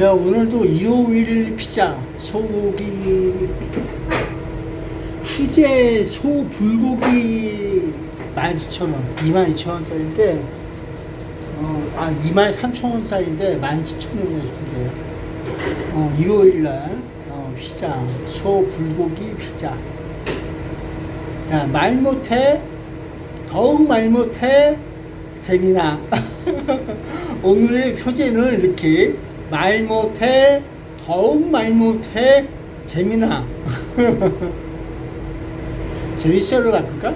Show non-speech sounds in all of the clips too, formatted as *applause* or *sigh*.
야, 오늘도 251 피자, 소고기, 수제 소 불고기 17,000원, 22,000원짜리인데, 어, 아, 23,000원짜리인데 17,000원이에요, 수제. 어, 251날, 어, 피자, 소 불고기 피자. 야, 말 못해, 더욱 말 못해, 재미나. *laughs* 오늘의 표제는 이렇게 말 못해, 더욱 말 못해, 재미나. *laughs* 재밌어로 바꿀까?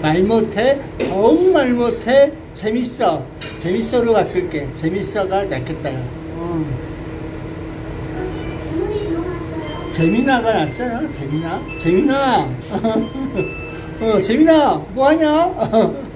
말 못해, 더욱 말 못해, 재밌어. 재밌어로 바꿀게. 재밌어가 낫겠다. 재미나가 낫잖아. 재미나. 재미나. *laughs* 어, 재미나. 뭐 하냐? *laughs*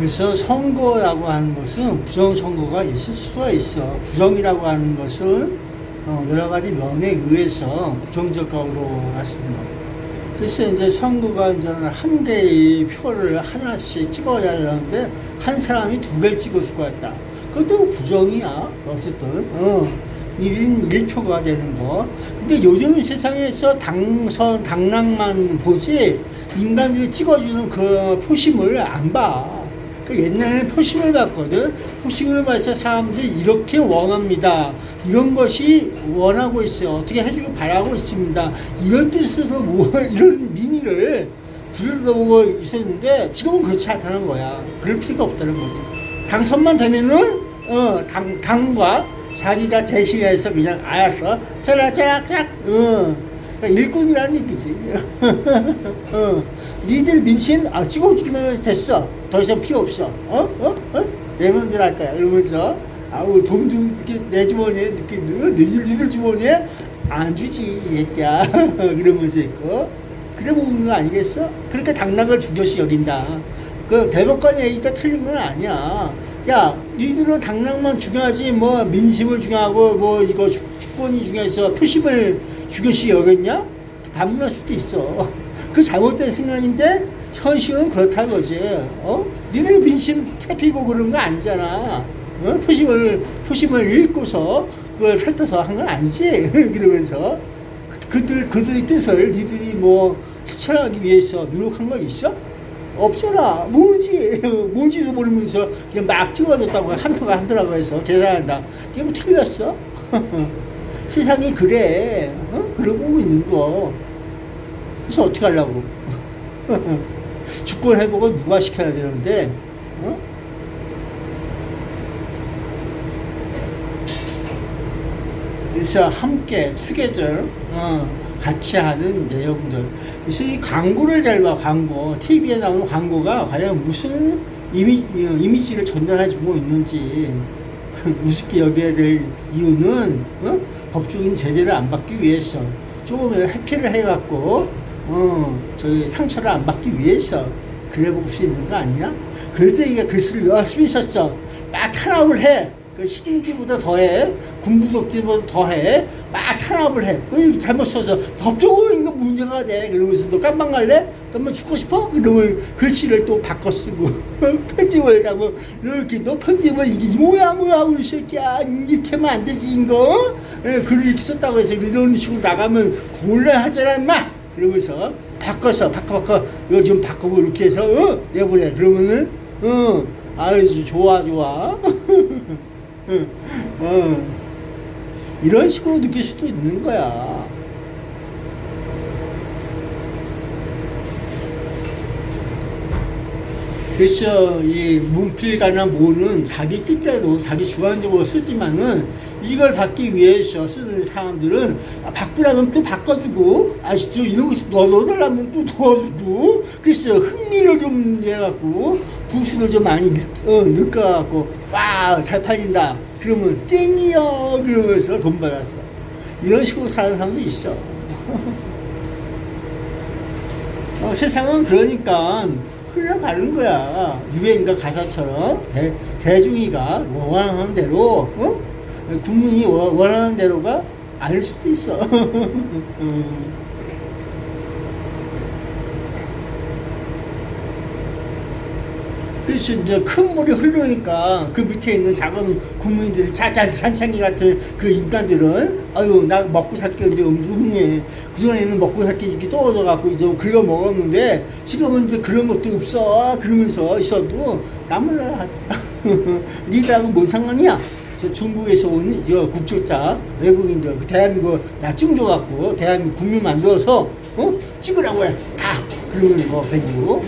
그래서 선거라고 하는 것은 부정선거가 있을 수가 있어. 부정이라고 하는 것은 어, 여러 가지 면에 의해서 부정적으로 할수 있는 거. 그래서 이제 선거가 이제 한 개의 표를 하나씩 찍어야 되는데 한 사람이 두 개를 찍을 수가 있다. 그것도 부정이야. 어쨌든. 어. 1인 1표가 되는 거. 근데 요즘 세상에서 당선, 당락만 보지 인간들이 찍어주는 그 표심을 안 봐. 그 옛날에는 표심을 봤거든. 표심을 봐서 사람들이 이렇게 원합니다. 이런 것이 원하고 있어요. 어떻게 해주길 바라고 있습니다. 이런 뜻으로 뭐 이런 민의를 들여다보고 있었는데 지금은 그렇지 않다는 거야. 그럴 필요가 없다는 거지. 당선만 되면은 어, 당, 당과 자기가 대신해서 그냥 알았어. 짜라짜라짝 어. 그러니까 일꾼이라는 얘기지. *laughs* 어. 니들 민심 아 찍어주기만 됐어. 더 이상 필요 없어. 어? 어? 어? 내 맘대로 할 거야. 이러면서 아우 돈좀 이렇게 내 주머니에 이렇게 너 니들 니들 주머니에 안 주지 이 새끼야. *laughs* 그러면서 있고 그래 보는 거 아니겠어? 그러니까 당락을 중요시 여긴다. 그 대법관 얘기가 틀린 건 아니야. 야, 니들은 당락만 중요하지 뭐 민심을 중요하고 뭐 이거 주- 주권이 중요해서 표심을 중요시 여겼냐? 반문할 수도 있어. *laughs* 그 잘못된 생각인데 현실은 그렇다는 거지. 어? 니들 민심 살피고 그런 거 아니잖아. 어? 표심을 표심을 읽고서 그걸 살펴서 한 건 아니지. *laughs* 그러면서 그들 그들의 뜻을 니들이 뭐 실천하기 위해서 노력한 거 있어? 없잖아. 뭔지, 뭔지도 모르면서 그냥 막 찍어줬다고 한 표가 한 표라고 해서 계산한다. 이게 뭐 틀렸어? *laughs* 세상이 그래. 어? 그러고 있는 거. 그래서 어떻게 하려고? *laughs* 주권 회복은 누가 시켜야 되는데, 어? 그래서 함께 투게더 어, 같이 하는 내용들. 그래서 이 광고를 잘 봐, 광고. TV에 나오는 광고가 과연 무슨 이미, 어, 이미지를 전달해주고 있는지 *laughs* 우습게 여겨야 될 이유는 어? 법적인 제재를 안 받기 위해서 조금 해피를 해갖고 어, 저희 상처를 안 받기 위해서 그래 볼 수 있는 거 아니냐? 그래도 이게 글씨를 열심히 썼죠. 막 탄압을 해. 그 시딩지보다 더해. 군부독지보다 더해. 막 탄압을 해. 그 잘못 써서 법적으로 이거 문제가 돼. 그러면서 너 깜방 갈래? 너만 죽고 싶어? 그러면 글씨를 또 바꿔 쓰고 *laughs* 편집을 하고 이렇게 너 편집을 이게 뭐야 뭐야 이 새끼야 이렇게 하면 안 되지 이거 예, 글을 이렇게 썼다고 해서 이런 식으로 나가면 곤란하잖아 인마 그러면서 바꿔서 바꿔 바꿔. 이거 좀 바꾸고 이렇게 해서 어? 내보내. 그러면은 어? 아유 좋아 좋아. *laughs* 어, 어. 이런 식으로 느낄 수도 있는 거야 그래서 이 문필가나 모는 자기 뜻대로 자기 주관적으로 쓰지만은 이걸 받기 위해서 쓰는 사람들은 아, 바꾸라면 또 바꿔주고 아시죠? 이런 거 넣어- 넣어달라면 또 넣어주고. 그래서 흥미를 좀 내갖고 부수를 좀 많이 어, 넣어갖고 와 잘 팔린다. 그러면 땡이요! 그러면서 돈 받았어 이런 식으로 사는 사람도 있어. *laughs* 어, 세상은 그러니까 흘러가는 거야. 유행가 가사처럼 대, 대중이가 원하는 대로, 어? 국민이 원- 원하는 대로가 아닐 수도 있어. *laughs* 그래서 이제 큰 물이 흐르니까 그 밑에 있는 작은 국민들이 짜짜 산창기 같은 그 인간들은 아유 나 먹고 살게 이제 없네 그전에는 먹고 살게 이렇게 떨어져 갖고 이제 긁어 먹었는데 지금은 이제 그런 것도 없어. 그러면서 있어도 나몰라 하지. *laughs* 니들하고 뭔 상관이야? 저 중국에서 온저 국적자 외국인들 그 대한민국 나증 줘갖고 대한민국 국민 만들어서 어? 찍으라고 해 다. 그러는 거 뱅구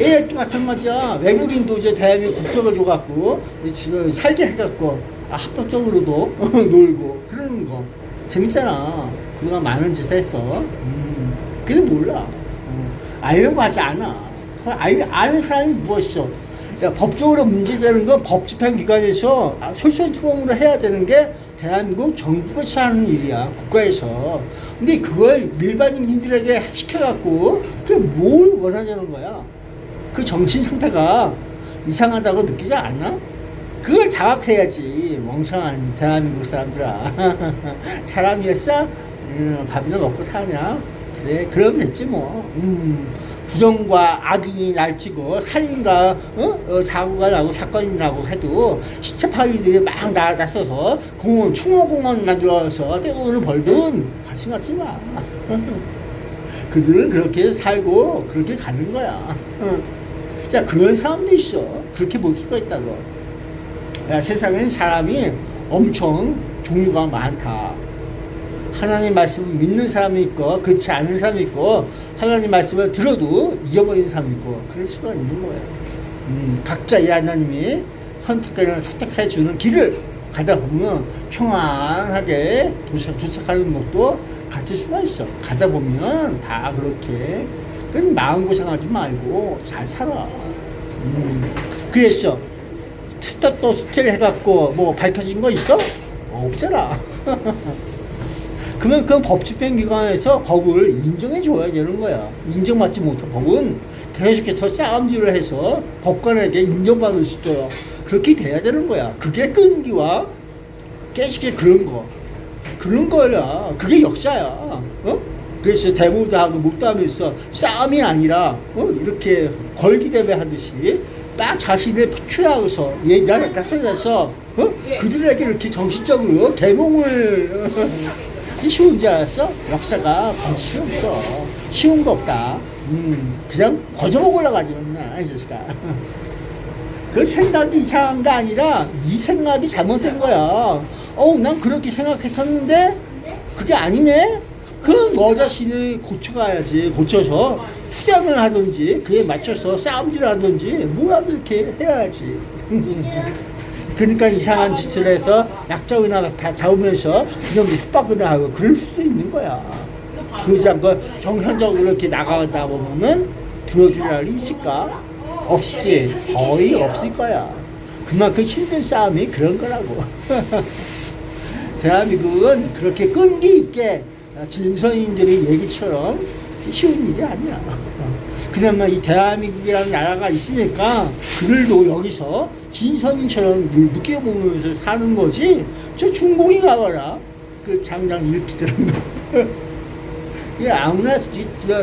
얘도 마찬가지야. 외국인도 이제 대한민국 국적을 줘갖고, 지금 살게 해갖고, 아, 합법적으로도 *laughs* 놀고, 그러는 거. 재밌잖아. 그동안 많은 짓을 했어. 음. 근데 몰라. 어. 알려고 하지 않아. 그 알, 아는 사람이 무엇이죠? 야, 법적으로 문제되는 건 법집행기관에서 아, 솔선수범으로 해야 되는 게 대한민국 정부가 하는 일이야 국가에서 근데 그걸 일반인들에게 시켜갖고 그게 뭘 원하자는 거야 그 정신 상태가 이상하다고 느끼지 않나? 그걸 자각해야지 멍청한 대한민국 사람들아 *laughs* 사람이었어? 음, 밥이나 먹고 사냐? 그래 그러면 됐지 뭐 음, 부정과 악인이 날치고 살인과 어? 어, 사고가 나고 사건이 나고 해도 시체파기들이 막 나, 나서서 공원 충호공원 만들어서 떼돈을 벌든 관심 갖지 마 *laughs* 그들은 그렇게 살고 그렇게 가는 거야 어. *laughs* 자, 그런 사람도 있어. 그렇게 볼 수가 있다고. 야, 세상에는 사람이 엄청 종류가 많다. 하나님 말씀을 믿는 사람이 있고, 그렇지 않은 사람이 있고, 하나님 말씀을 들어도 잊어버리는 사람이 있고, 그럴 수가 있는 거예요. 음, 각자 이 하나님이 선택권을 선택해 주는 길을 가다 보면 평안하게 도착, 도착하는 것도 같을 수가 있어. 가다 보면 다 그렇게. 그래서 마음고생하지 말고 잘 살아. 음. 그랬어. 스타 또 스틸 해갖고 뭐 밝혀진 거 있어? 없잖아. *laughs* 그러면 그 법집행기관에서 법을 인정해 줘야 되는 거야. 인정받지 못한 법은 계속해서 싸움질을 해서 법관에게 인정받을 수 있도록 그렇게 돼야 되는 거야. 그게 끈기와 계속해서 그런 거. 그런 거야. 그게 역사야. 어? 그래서 대모도 하고 목도 하면서 싸움이 아니라 어? 이렇게 걸기 대회 하듯이 딱 자신의 취하고서 얘기하게 딱 써서 어? 그들에게 이렇게 정신적으로 대몽을 이 쉬운 줄 알았어? 역사가 그렇게 쉬웠어. 쉬운 거 없다. 음, 그냥 거저먹으러 가지 맨날 이 자식아. 그 생각이 이상한 게 아니라 네 생각이 잘못된 거야. 어, 난 그렇게 생각했었는데 그게 아니네. 그럼 너 자신이 고쳐가야지. 고쳐서 투쟁을 하든지 그에 맞춰서 싸움질을 하든지 뭐야 그렇게 해야지. *laughs* 그러니까 이상한 짓을 해서 약점이나 다 잡으면서 그냥 협박을 하고 그럴 수도 있는 거야. 그러지 않고 정상적으로 이렇게 나가다 보면은 들어줄 날이 있을까? 없지. 거의 없을 거야. 그만큼 힘든 싸움이 그런 거라고. *laughs* 대한민국은 그렇게 끈기 있게 진선인들의 얘기처럼 쉬운 일이 아니야. 그나마 이 대한민국이라는 나라가 있으니까 그들도 여기서 진선인처럼 느껴보면서 사는 거지. 저 중공이 가봐라. 그 장장 일으키더라고. *laughs* 이게 아무나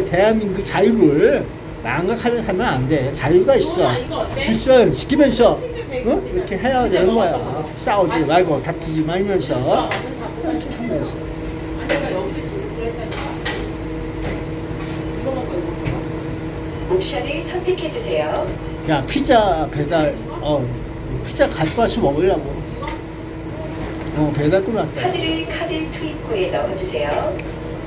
대한민국 자유를 망각하면 살면 안 돼. 자유가 있어. 질서를 지키면서 어? 이렇게 해야 되는 거야. 싸우지 말고 다투지 말면서 이렇게 하면서. 옵션을 선택해 주세요. 야 피자 배달 어 피자 갖고 와서 먹으려고. 어 배달 끊어왔다. 카드를 카드 투입구에 넣어주세요.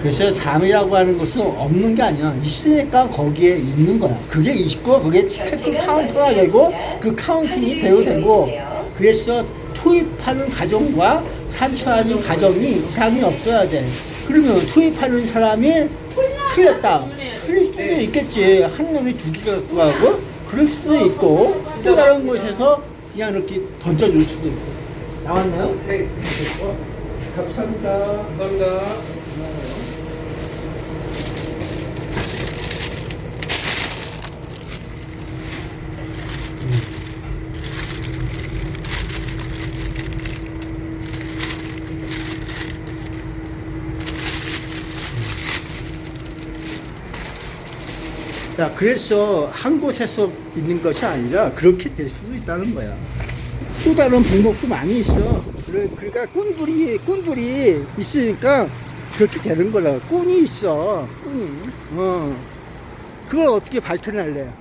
그래서 잠이라고 하는 것은 없는 게 아니야. 있으니까 거기에 있는 거야. 그게 있고 그게 티켓 카운터가 되고 그 카운팅이 제로 되고 그래서 투입하는 가정과 산출하는 가정이 이상이 없어야 돼. 그러면 투입하는 사람이 틀렸다. 틀릴 수도 있겠지. 한 놈이 두개 갖고 가고 그럴 수도 있고 또 다른 곳에서 그냥 이렇게 던져줄 수도 있고. 나왔나요? 네. 감사합니다. 감사합니다. 자, 그래서 한 곳에서 있는 것이 아니라 그렇게 될 수도 있다는 거야. 또 다른 방법도 많이 있어. 그래, 그러니까 꾼들이, 꾼들이 있으니까 그렇게 되는 거라. 꾼이 있어. 꾼이. 어. 그걸 어떻게 발전할래?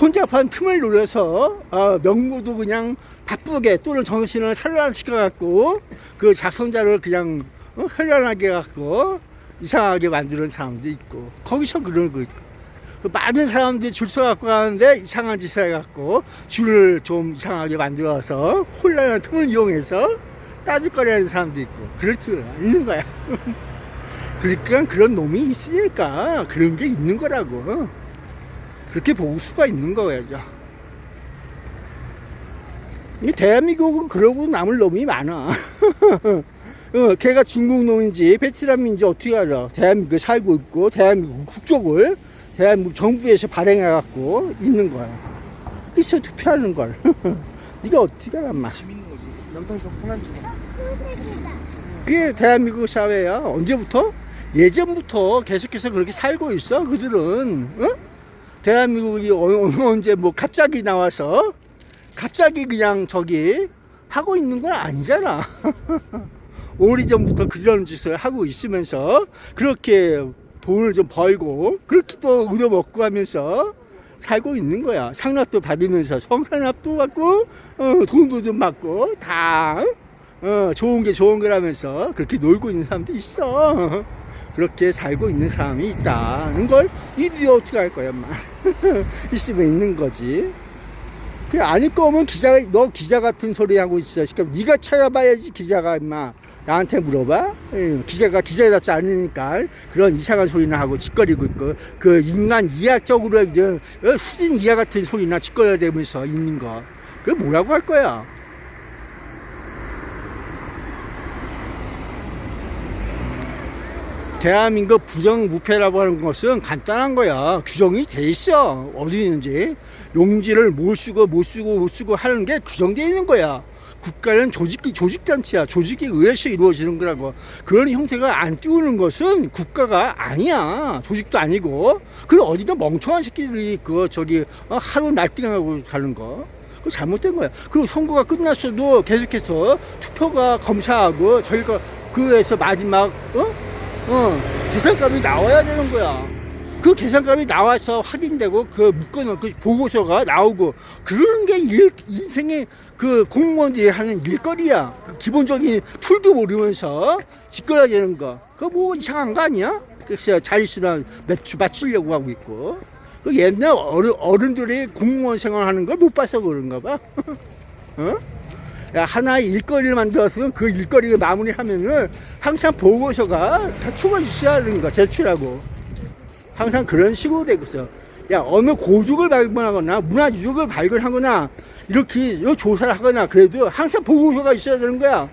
혼잡한 틈을 노려서, 어, 명무도 그냥 바쁘게 또는 정신을 산란시켜갖고, 그 작성자를 그냥, 어, 현란하게 갖고, 이상하게 만드는 사람도 있고, 거기서 그런 거 있고. 그 많은 사람들이 줄 서갖고 가는데 이상한 짓을 해갖고 줄을 좀 이상하게 만들어서 혼란한 틈을 이용해서 따질거리하는 사람도 있고 그럴 수 있는 거야. *laughs* 그러니까 그런 놈이 있으니까 그런 게 있는 거라고. 그렇게 볼 수가 있는 거야죠. 이 대한민국은 그러고 남을 놈이 많아. *laughs* 어, 걔가 중국 놈인지 베트남인지 어떻게 알아? 대한민국에 살고 있고 대한민국 국적을 대한민국 정부에서 발행해 갖고 있는 거야. 그래서 투표하는 걸. *laughs* 네가 어떻게 알아, 마. 그게 대한민국 사회야. 언제부터? 예전부터 계속해서 그렇게 살고 있어. 그들은. 어? 대한민국이 언제 뭐 갑자기 나와서 갑자기 그냥 저기 하고 있는 건 아니잖아. *laughs* 오래전부터 그런 짓을 하고 있으면서 그렇게 돈을 좀 벌고 그렇게 또 얻어먹고 하면서 살고 있는 거야. 상납도 받으면서 성산납도 받고 어, 돈도 좀 받고 다 어, 좋은 게 좋은 거라면서 그렇게 놀고 있는 사람도 있어. 그렇게 살고 있는 사람이 있다는 걸 이리 어떻게 할 거야, 마. *laughs* 있으면 있는 거지. 그 아닐 거면 기자 너 기자 같은 소리 하고 있어. 그러니까 네가 찾아봐야지 기자가 임마 나한테 물어봐. 예, 기자가 기자답지 않으니까 그런 이상한 소리나 하고 짓거리고 있고 그 인간 이하적으로 이제 어, 수진 이하 같은 소리나 짓거려대면서 있는 거. 그 뭐라고 할 거야? 대한민국 부정부패라고 하는 것은 간단한 거야. 규정이 돼 있어. 어디 있는지. 용지를 못 쓰고 못 쓰고 못 쓰고 하는 게 규정되어 있는 거야. 국가는 조직, 조직단체야. 조직에 의해서 이루어지는 거라고. 그런 형태가 안 띄우는 것은 국가가 아니야. 조직도 아니고. 그 어디가 멍청한 새끼들이 그 저기 어, 하루 날뛰어가고 가는 거. 그거 잘못된 거야. 그리고 선거가 끝났어도 계속해서 투표가 검사하고 저희가 그에서 마지막 어? 어, 계산값이 나와야 되는 거야. 그 계산값이 나와서 확인되고 그 묶어놓은 그 보고서가 나오고 그러는 게 일, 인생의 그 공무원들이 하는 일거리야. 그 기본적인 툴도 모르면서 짓거려야 되는 거. 그거 뭐 이상한 거 아니야? 그래서 자릿수나 매출 맞추려고 하고 있고. 그 옛날 어른, 어른들이 공무원 생활하는 걸 못 봐서 그런가 봐. *laughs* 어? 야, 하나의 일거리를 만들었으면 그 일거리를 마무리하면은 항상 보고서가 다 추가 되는 거야, 제출하고. 항상 그런 식으로 되고 있어. 야, 어느 고죽을 발견하거나 문화유적을 발견하거나 이렇게 요 조사를 하거나 그래도 항상 보고서가 있어야 되는 거야.